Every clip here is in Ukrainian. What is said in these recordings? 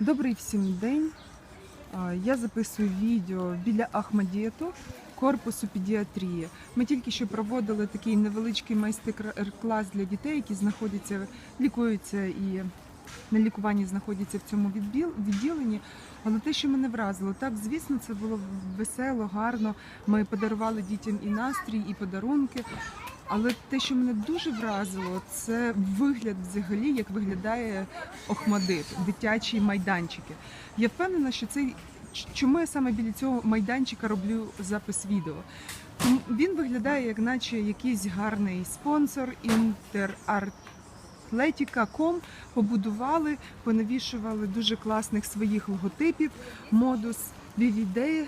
Добрий всім день. Я записую відео біля Ахмадієту, корпусу педіатрії. Ми тільки що проводили такий невеличкий майстер-клас для дітей, які знаходяться, лікуються і на лікуванні знаходяться в цьому відділ- відділенні. Але те, що мене вразило, так, звісно, це було весело, гарно. Ми подарували дітям і настрій, і подарунки. Але те, що мене дуже вразило, це вигляд взагалі, як виглядає Охмадит, дитячі майданчики. Я впевнена, що цей чому я саме біля цього майданчика роблю запис відео. Він виглядає, як наче якийсь гарний спонсор Interathletica.com побудували, понавішували дуже класних своїх логотипів, модус VVD,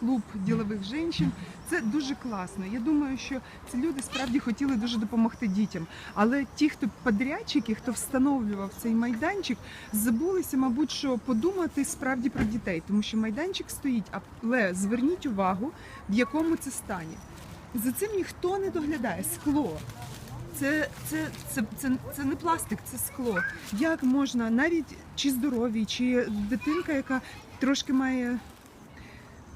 клуб ділових жінчин. Це дуже класно. Я думаю, що ці люди справді хотіли дуже допомогти дітям. Але ті, хто подрядчики, хто встановлював цей майданчик, забулися, мабуть, що подумати справді про дітей, тому що майданчик стоїть, але зверніть увагу, в якому це стані. За цим ніхто не доглядає. Скло. Це, це, це, це, це не пластик, це скло. Як можна навіть чи здорові, чи дитинка, яка трошки має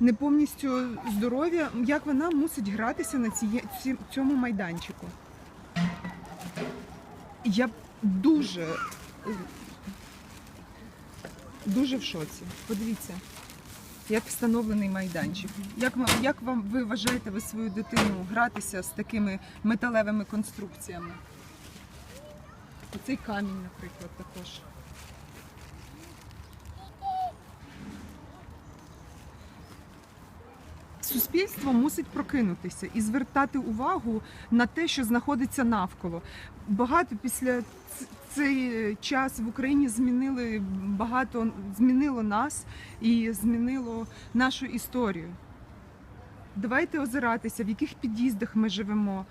не повністю здоров'я, як вона мусить гратися на ціє, ці- цьому майданчику. Я дуже, дуже в шоці. Подивіться, як встановлений майданчик. Як як вам ви вважаєте ви свою дитину гратися з такими металевими конструкціями? Оцей камінь, наприклад, також. Суспільство мусить прокинутися і звертати увагу на те, що знаходиться навколо. Багато після цей час в Україні змінили багато змінило нас і змінило нашу історію. Давайте озиратися, в яких під'їздах ми живемо,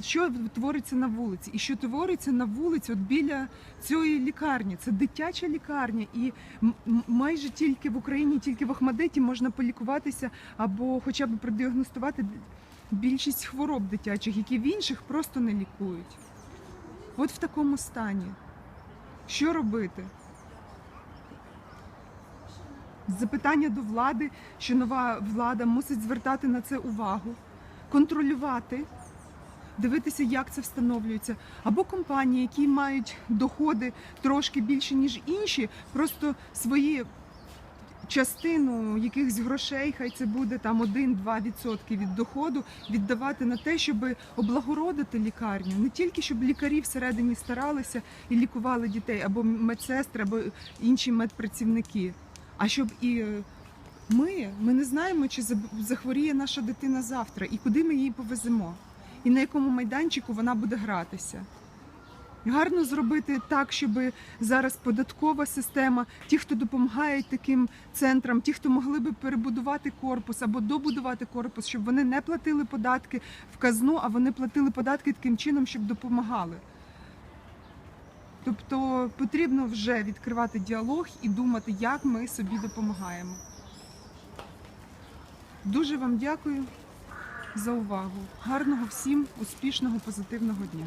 що твориться на вулиці, і що твориться на вулиці, от біля цієї лікарні. Це дитяча лікарня, і майже тільки в Україні, тільки в Ахмадиті можна полікуватися або хоча б продіагностувати більшість хвороб дитячих, які в інших просто не лікують. От в такому стані. Що робити? Запитання до влади, що нова влада мусить звертати на це увагу, контролювати, дивитися, як це встановлюється. Або компанії, які мають доходи трошки більше, ніж інші, просто свої частину якихось грошей, хай це буде там 1-2% від доходу, віддавати на те, щоб облагородити лікарню. Не тільки щоб лікарі всередині старалися і лікували дітей, або медсестри, або інші медпрацівники. А щоб і е, ми, ми не знаємо, чи захворіє наша дитина завтра, і куди ми її повеземо, і на якому майданчику вона буде гратися. Гарно зробити так, щоб зараз податкова система, ті, хто допомагають таким центрам, ті, хто могли би перебудувати корпус або добудувати корпус, щоб вони не платили податки в казну, а вони платили податки таким чином, щоб допомагали. Тобто потрібно вже відкривати діалог і думати, як ми собі допомагаємо. Дуже вам дякую за увагу. Гарного всім, успішного, позитивного дня.